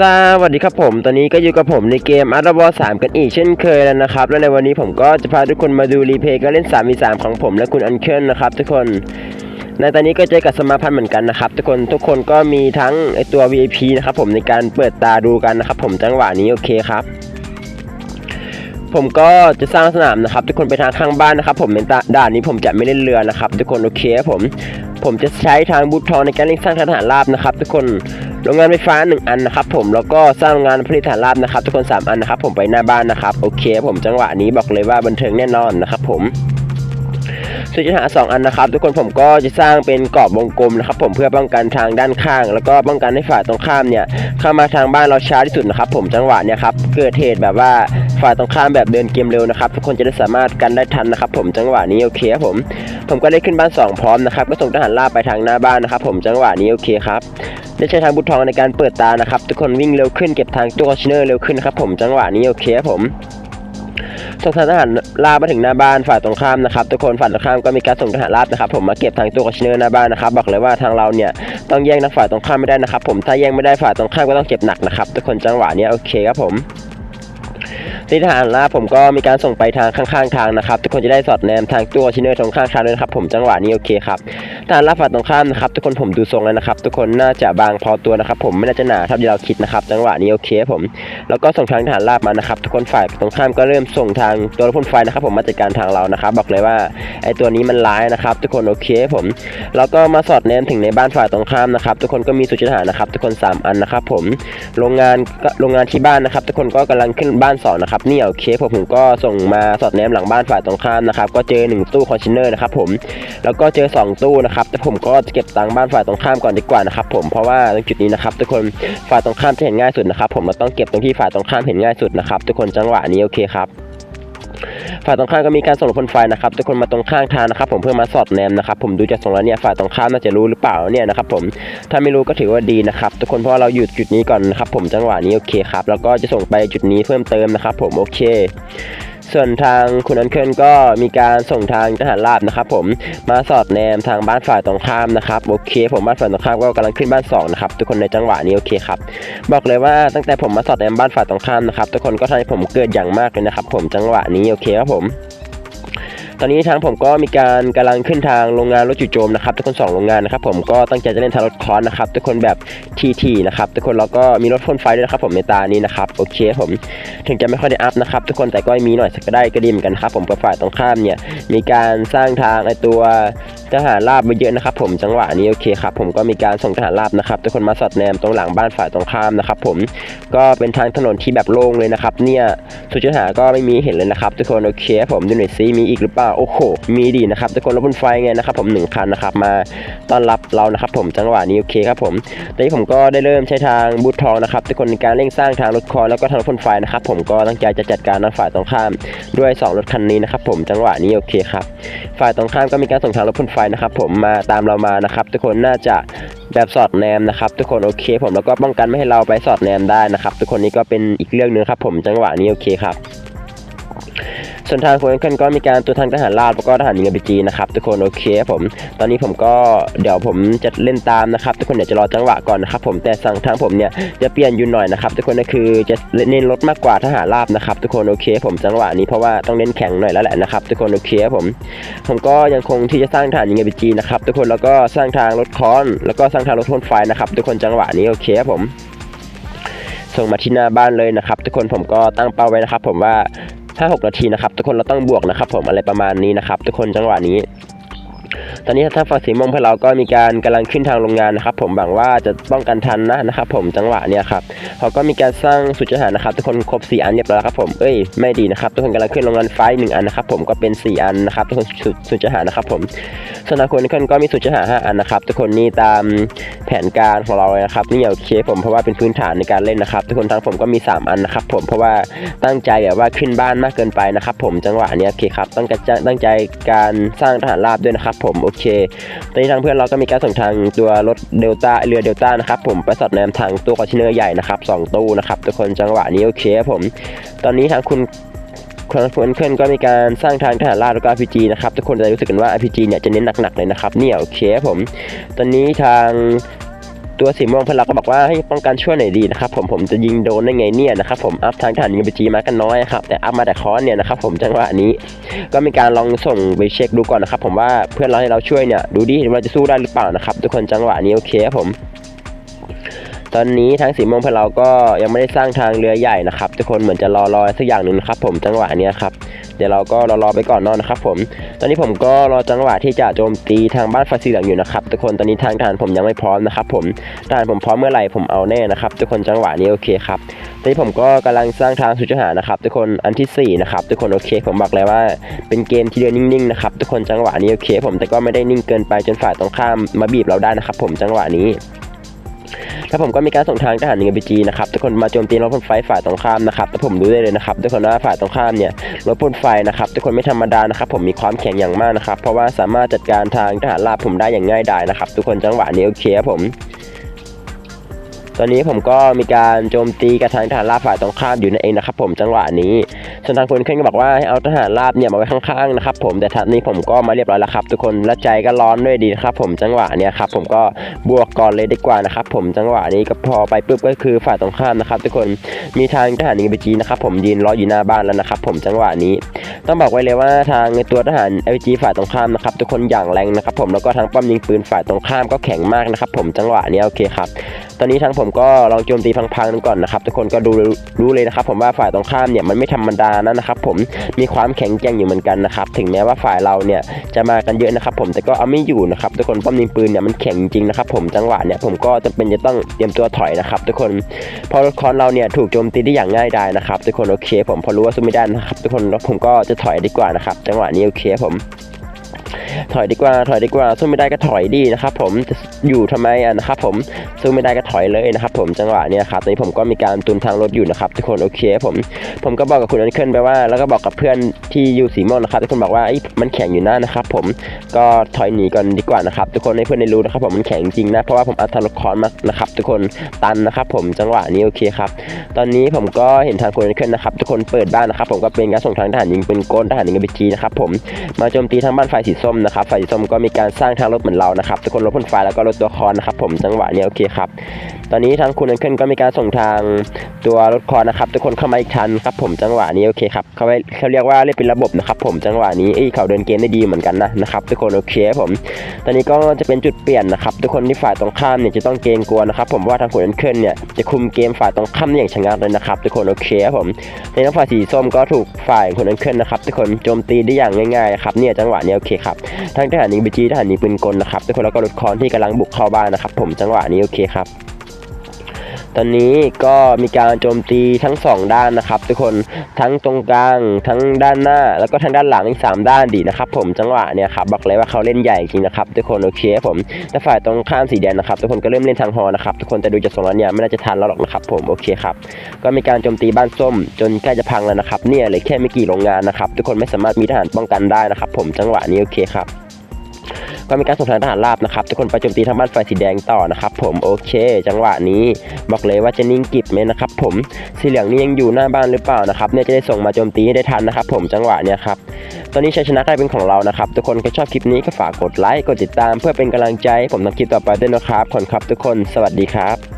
สวัสดีครับผม ตอนนี้ก็อยู่กับผมในเกม a r t of War 3กันอีกเช่นเคยแล้วนะครับ และในวันนี้ผมก็จะพาทุกคนมาดูรีเพย์การเล่น3 v 3ของผมและคุณอันเคิลนะครับทุกคน ในตอนนี้ก็เจอกับสมาพันธ์เหมือนกันนะครับ ทุกคนทุกคนก็มีทั้งไอตัว VIP นะครับผมในการเปิดตาดูกันนะครับผมจังหวะนี้โอเคครับ ผมก็จะสร้างสนามนะครับ ทุกคนไปทางข้างบ้านนะครับ ผมในด่านนี้ผมจะไม่เล่นเรือนะครับ ทุกคนโอเคครับผม ผมจะใช้ทางบูททองในการเล่นสร้างทหารราบนะครับ ทุกคน โรงงานไฟฟ้าหนึ่งอันนะครับผมแล้วก็สร้างโรงงานผลิตทหานราบนะครับ ทุกคนสามอันนะครับ ผมไปหน้าบ้านนะครับโอเคผมจังหวะนี้บอกเลยว่าบันเทิงแน่นอนนะครับผมส่วนจุดหาสองอันนะครับ ทุกคนผมก็จะสร้างเป็นกรอบวงกลมนะครับ ผมเพื่อป้องกันทางด้านข้าง แล้วก็ป้องกันให้ฝ่ายตรงข้ามเนี่ยเข้ามาทางบ้านเราช้าที่สุดนะครับ ผมจังหวะเนี่ยครับเกิดเหตุแบบว่า ฝ่ายตรงข้ามแบบเดินเกมเร็วนะครับทุกคนจะได้สามารถกันได้ทันนะครับ ผมจังหวะนี้โอเคครับผมผมก็ได้ขึ้นบ้าน 2 พร้อมนะครับก็ส่งทหารลาบไปทางหน้าบ้านนะครับ ผมจังหวะนี้โอเคครับได้ใช้ทางบุตรทองในการเปิดตานะครับ ทุกคนวิ่งเร็วขึ้นเก็บทางตัวคอนเนเนอร์เร็วขึ้นนะครับผมจังหวะนี้โอเคครับผมส่งทหารลาบมาถึงหน้าบ้านฝ่ายตรงข้ามนะครับทุกคนฝ่ายตรงข้ามก็มีการส่งทหารลาบนะครับ ผมมาเก็บทางตัวคอนเนเนอร์หน้าบ้านนะครับ บอกเลยว่าทางเราเนี่ยต้องแย่งทางฝ่ายตรงข้ามไม่ได้นะครับ ผมถ้าแย่งไม่ได้ฝ่ายตรงข้ามก็ต้องเจ็บหนักนะครับทุกคนจังหวะนี้โอเคครับผม ที่ทหารลาบผมก็มีการส่งไปทางข้างๆทางนะครับ ทุกคนจะได้สอดแนมทางตัวชินเนอร์ตรงข้างทางด้วยนะครับผมจังหวะนี้โอเคครับทหารลาบฝ่ายตรงข้ามนะครับ ทุกคนผมดูทรงแล้วนะครับ ทุกคนน่าจะบางพอตัวนะครับ ผมไม่น่าจะหนาเท่าที่เราคิดนะครับ จังหวะนี้โอเคผม แล้วก็ส่งทางทหารลาบมานะครับ ทุกคนฝ่ายตรงข้ามก็เริ่มส่งทางตัวรถพ่นไฟนะครับ ผมมาจัดการทางเรานะครับ บอกเลยว่าไอตัวนี้มันร้ายนะครับ ทุกคนโอเคผม แล้วก็มาสอดแนมถึงในบ้านฝ่ายตรงข้ามนะครับ ทุกคนก็มีสุจิทหารนะครับ ทุกคนสามอันนะครับ ผมโรงงานโรงงานที่บ้านนะครับ ทุกคนก็กำลังขึ้นบ้านสองนะครับเนี่โอเคผมผมก็ส่งมาสอดแนมหลังบ้านฝ่ายตรงข้ามนะครับก็เจอหนึ่งตู้คอนเทนเนอร์นะครับผมแล้วก็เจอสองตู้นะครับแต่ผมก็จะเก็บตังค์บ้านฝ่ายตรงข้ามก่อนดีกว่านะครับผมเพราะว่าตรงจุดนี้นะครับทุกคนฝ่ายตรงข้ามจะเห็นง่ายสุดนะครับผมเราต้องเก็บตรงที่ฝ่ายตรงข้ามเห็นง่ายสุดนะครับทุกคนจังหวะนี้โอเคครับ ฝ่ายตรงข้ามก็มีการส่งรถพ่นไฟนะครับทุกคนมาตรงข้างทางนะครับ ผมเพื่อมาสอดแนมนะครับผมดูจากทรงแล้วเนี่ยฝ่ายตรงข้ามน่าจะรู้หรือเปล่าเนี่ยนะครับผมถ้าไม่รู้ก็ถือว่าดีนะครับทุกคนเพราะเราหยุดจุดนี้ก่อนนะครับผมจังหวะนี้โอเคครับแล้วก็จะส่งไปจุดนี้เพิ่มเติมนะครับผมโอเค ส่วนทางคุณอันเคิลก็มีการส่งทางทหารราบนะครับผมมาสอดแนมทางบ้านฝ่ายตรงข้ามนะครับโอเค ผมบ้านฝ่ายตรงข้ามก็กำลังขึ้นบ้านสองนะครับทุกคนในจังหวะนี้โอเคครับบอกเลยว่าตั้งแต่ผมมาสอดแนมบ้านฝ่ายตรงข้ามนะครับทุกคนก็ทำให้ผมเกิดอย่างมากเลยนะครับผมจังหวะนี้โอเคครับผม ตอนนี้ทางผมก็มีการกำลังขึ้นทางโรงงานรถจู่โจมนะครับทุกคนสองโรงงานนะครับผมก็ตั้งใจจะเล่นทางรถคอนนะครับทุกคนแบบทีทีนะครับทุกคนแล้วก็มีรถพ่นไฟด้วยนะครับผมในตานี้นะครับโอเคผมถึงจะไม่ค่อยได้อัพนะครับทุกคนแต่ก็มีหน่อยสักก็ได้ก็ดีเหมือนกันครับผมกับฝ่ายตรงข้ามเนี่ยมีการสร้างทางไอตัว ทหารราบมาเยอะนะครับผมจังหวะนี้โอเคครับผมก็มีการส่งทหารราบนะครับทุกคนมาสอดแนมตรงหลังบ้านฝ่ายตรงข้ามนะครับผมก็เป็นทางถนนที่แบบโล่งเลยนะครับเนี่ยสุดยอดหาก็ไม่มีเห็นเลยนะครับทุกคนโอเคผมดูหน่อยซิมีอีกหรือเปล่าโอ้โหมีดีนะครับทุกคนรถบนไฟไงนะครับผมหนึ่งคันนะครับมาต้อนรับเรานะครับผมจังหวะนี้โอเคครับผมตอนนี้ผมก็ได้เริ่มใช้ทางบูททองนะครับทุกคนในการเร่งสร้างทางรถคอแล้วก็ทางรถบนไฟนะครับผมก็ตั้งใจจะจัดการทางฝ่ายตรงข้ามด้วยสองรถคันนี้นะครับผมจังหวะนี้โอเคครับฝ่ายตรงข้ามก็มีการส่งทางรถบนไฟนะครับผมมาตามเรามานะครับ ทุกคนน่าจะแบบสอดแนมนะครับ ทุกคนโอเค ผมแล้วก็ป้องกันไม่ให้เราไปสอดแนมได้นะครับ ทุกคนนี้ก็เป็นอีกเรื่องหนึงครับ ผมจังหวะนี้โอเคครับ ส่วนทางคนกันก็มีการตัวทางทหารราบแล้วก็ทหารยิงบีจีนะครับทุกคนโอเคครับผม ตอนนี้ผมก็เดี๋ยวผมจะเล่นตามนะครับทุกคนเดี๋ยวจะรอจังหวะก่อนนะครับผมแต่สั่งทางผมเนี่ยจะเปลี่ยนอยู่หน่อยนะครับทุกคนก็คือจะเน้นรถมากกว่าทหารราบนะครับทุกคนโอเค ผมจังหวะนี้เพราะว่าต้องเล่นแข็งหน่อยแล้วแหละนะครับทุกคนโอเคครับผม ผมก็ยังคงที่จะสร้างฐานยิงบีจีนะครับทุกคนแล้วก็สร้างทางรถคอน แล้วก็สร้างทางรถพ่นไฟนะครับทุกคนจังหวะนี้โอเคครับผมส่งมาที่หน้าบ้านเลยนะครับ ทุกคนผมก็ตั้งเป้าไว้นะครับ ผมว่า ถ้า 6 นาทีนะครับ ทุกคนเราต้องบวกนะครับ ผมอะไรประมาณนี้นะครับ ทุกคนจังหวะนี้ ตอนนี้ถ้างฝั่งสีม่วงพวกเราก็มีการกำลังขึ้นทางโรงงานนะครับ ผมหวังว่าจะป้องกันทันนะนะครับ ผมจังหวะเนี้ยครับเขาก็มีการสร้างสุดยอดนะครับ ทุกคนครบ 4 อันเรียบร้อยแล้วครับผมเอ้ยไม่ดีนะครับ ทุกคนกำลังขึ้นโรงงานไฟหนึ่งอันนะครับ ผมก็เป็น 4 อันนะครับ ทุกคนสุดสุดยอดนะครับ ผม สนาคนทุกคนก็มีสุดยอดห้าอันนะครับ ทุกคนนี่ตามแผนการของเราเลยนะครับนี่โอเคผมเพราะว่าเป็นพื้นฐานในการเล่นนะครับ ทุกคนทางผมก็มี 3 อันนะครับ ผมเพราะว่าตั้งใจแบบว่าขึ้นบ้านมากเกินไปนะครับ ผมจังหวะนี้โอเคครับตั้งใจตั้งใจการสร้างทหารราบด้วยนะครับ ผมโอเคตอนนี้ทางเพื่อนเราก็มีการส่งทางตัวรถเดลต้าเรือเดลต้านะครับ ผมไปสอดแนมทางตัวคอนเทนเนอร์ใหญ่นะครับสองตู้นะครับทุกคนจังหวะนี้โอเคผม ตอนนี้ทางคุณ คุณเพื่อนเพื่อนก็มีการสร้างทางทหารราบแล้วก็ RPG นะครับ ทุกคนจะรู้สึกกันว่า RPG เนี่ยจะเน้นหนักๆเลยนะครับเนี่ยโอเคผม ตอนนี้ทางตัวสีม่วงพื่อนเราก็บอกว่าให้ป้องกันช่วยหน่อยดีนะครับผมผมจะยิงโดนได้ไงเนี่ยนะครับผมอัพทางทหารยิงไปจีมากันน้อยครับแต่อัพมาแต่คอนเนี่ยนะครับผมจังหวะนี้ ก็มีการลองส่งไปเช็คดูก่อนนะครับผมว่าเพื่อนเราให้เราช่วยเนี่ยดูดิว่าจะสู้ได้หรือเปล่านะครับทุกคนจังหวะนี้โอเคครับผม ตอนนี้ทางสีม่วงเพื่อเราก็ยังไม่ได้สร้างทางเรือใหญ่นะครับ ทุกคนเหมือนจะรอรอสักอย่างหนึ่งนะครับ ผมจังหวะเนี้ยครับเดี๋ยวเราก็รอรอไปก่อนนอนนะครับ ผม ตอนนี้ผมก็รอจังหวะที่จะโจมตีทางบ้านไฟสีเหลืองอยู่นะครับทุกคนตอนนี้ทางทหารผมยังไม่พร้อมนะครับ ผมทหารผมพร้อมเมื่อไหร่ผมเอาแน่นะครับ ทุกคนจังหวะนี้โอเคครับตอนนี้ผมก็กำลังสร้างทางสุจหานะครับ ทุกคนอันที่สี่นะครับทุกคนโอเค ผมบอกเลยว่าเป็นเกมที่เดินนิ่งๆนะครับทุกคนจังหวะนี้โอเค ผมแต่ก็ไม่ได้นิ่งเกินไปจนฝ่ายตรงข้ามมาบีบเราได้นะครับ ผมจังหวะนี้ แล้วผมก็มีการส่งทางทหารนิงบีจีนะครับทุกคนมาโจมตีรถพ่นไฟฝ่ายตรงข้ามนะครับแต่ผมรู้ได้เลยนะครับทุกคนว่าฝ่ายตรงข้ามเนี่ยรถพ่นไฟนะครับทุกคนไม่ธรรมดานะครับผมมีความแข็งอย่างมากนะครับเพราะว่าสามารถจัดการทางทหารราบผมได้อย่างง่ายดายนะครับทุกคนจังหวะนี้โอเคครับผม อนนี้ผมก็มีการโจมตีกับทางทหารราบฝ่ายตรงข้ามอยู่นั่นเองนะครับผมจังหวะนี้ส่วนทางคนขึ้นก็บอกว่าให้เอาทหารราบเนี่ยมาไว้ข้างๆนะครับผมแต่ทันนี้ผมก็มาเรียบร้อยแล้วครับ ทุกคนและใจก็ร้อนด้วยดีนะครับผมจังหวะเนี้ยครับผมก็บวกก่อนเลยดีกว่านะครับผมจังหวะนี้ก็พอไปปุ๊บก็คือฝ่ายตรงข้ามนะครับ ทุกคนมีทางทหารนิงบีจีนะครับผมยืนรออยู่หน้าบ้านแล้วนะครับผมจังหวะนี้ต้องบอกไว้เลยว่าทางตัวทหารเอจีฝ่ายตรงข้ามนะครับทุกคนอย่างแรงนะครับผมแล้วก็ทางป้อมยิงปืนฝ่ายตรงข้ามก็แข็งมากนะครับผมจังหวะนี้โอเคครับ อนนี้ทางผมก็ลองโจมตีพังๆดูก่อนนะครับทุกคนก็ดูรู้เลยนะครับผมว่าฝ่ายตรงข้ามเนี่ยมันไม่ธรรมดานะนะครับผมมีความแข็งแกร่งอยู่เหมือนกันนะครับถึงแม้ว่าฝ่ายเราเนี่ยจะมากันเยอะนะครับผมแต่ก็เอาไม่อยู่นะครับทุกคนป้อมยิงปืนเนี่ยมันแข็งจริงนะครับผมจังหวะเนี่ยผมก็จะเป็นจะต้องเตรียมตัวถอยนะครับทุกคนพอรถคอนเราเนี่ยถูกโจมตีได้อย่างง่ายดายนะครับทุกคนโอเค ผมพอรู้ว่าสู้ไม่ได้นะครับทุกคนแล้วผมก็จะถอยดีกว่านะครับจังหวะนี้โอเคผม ถอยดีกว่าถอยดีกว่าสู้ไม่ได้ก็ถอยดีนะครับผมจะอยู่ทำไมอะนะครับผมสู้ไม่ได้ก็ถอยเลยนะครับผมจังหวะนี้ครับตอนนี้ผมก็มีการตุนทางรถอยู่นะครับทุกคนโอเคผมผมก็บอกกับคุณอันเคิลไปว่า แล้วก็บอกกับเพื่อนที่อยู่สีม่วงนะครับทุกคนบอกว่าไอ้มันแข็งอยู่นะนะครับผมก็ถอยหนีก่อนดีกว่านะครับทุกคนให้เพื่อนได้รู้นะครับผมมันแข็งจริงนะเพราะว่าผมอัตราคอนมานะครับทุกคนตันนะครับผมจังหวะนี้โอเคครับตอนนี้ผมก็เห็นทางคุณอันเคิลนะครับทุกคนเปิดบ้านนะครับผมก็เป็นการส่งทางทหารยิงเป็นโกนทหารยิงกับบีจีนะครับผมมาโจมตีทางบ้านไฟสีส้มนะครับไฟสีส้มก็มีการสร้างทางรถเหมือนเรานะครับทุกคนรถพ่นไฟแล้วก็รถตัวคอนนะครับผมจังหวะนี้โอเคครับ ตอนนี้ทางคุณอันเคิลก็มีการส่งทางตัวรถคอนนะครับ ทุกคนเข้ามาอีกทันครับผมจังหวะนี้โอเคครับเขาเขาเรียกว่าเล่นเป็นระบบนะครับผมจังหวะนี้เอ้เขาเดินเกมได้ดีเหมือนกันนะนะครับทุกคนโอเคครับผม ตอนนี้ก็จะเป็นจุดเปลี่ยนนะครับทุกคนที่ฝ่ายตรงข้ามเนี่ยจะต้องเกรงกลัวนะครับผมว่าทางคุณอันเคิลเนี่ยจะคุมเกมฝ่ายตรงข้ามได้อย่างชะงักเลยนะครับทุกคนโอเคครับผมในทางฝ่ายสีส้มก็ถูกฝ่ายคุณอันเคิลนะครับทุกคนโจมตีได้อย่างง่ายๆครับเนี่ยจังหวะนี้โอเคครับทางทหารยิงบีจีทหารยิงปืนกลนะครับทุกคนแล้วก็รถคอนที่กำลังบุกเข้าบ้านนะครับผมจังหวะนี้โอเคครับ ตอนนี้ก็มีการโจมตีทั้งสองด้านนะครับ ทุกคนทั้งตรงกลางทั้งด้านหน้า แล้วก็ทางด้านหลังอีกสามด้านดีนะครับ ผมจังหวะเนี่ยครับบอกเลยว่าเขาเล่นใหญ่จริงนะครับทุกคนโอเคครับผมแต่ฝ่ายตรงข้ามสีแดงนะครับทุกคนก็เริ่มเล่นทางฮอนะครับทุกคนแต่ดูจากทรงแล้วเนี่ยไม่น่าจะทันแล้วหรอกนะครับผมโอเคครับก็มีการโจมตีบ้านส้ม จนใกล้จะพังแล้วนะครับเนี่ยเลยแค่ไม่กี่โรงงานนะครับทุกคนไม่สามารถมีทหารป้องกันได้นะครับ ผมจังหวะนี้โอเคครับ ก็มีการส่งทางทหารราบนะครับทุกคนไปโจมตีทางบ้านไฟสีแดงต่อนะครับผมโอเค จังหวะนี้บอกเลยว่าจะนิ่งกิบไหมนะครับผมสีเหลืองนี่ยังอยู่หน้าบ้านหรือเปล่านะครับเนี่ยจะได้ส่งมาโจมตีให้ได้ทันนะครับผมจังหวะเนี่ยครับตอนนี้ชัยชนะได้เป็นของเรานะครับทุกคนก็ชอบคลิปนี้ก็ฝากกดไลค์กดติดตาม เพื่อเป็นกำลังใจผมทำคลิปต่อไปด้วยนะครับขอบคุณครับทุกคนสวัสดีครับ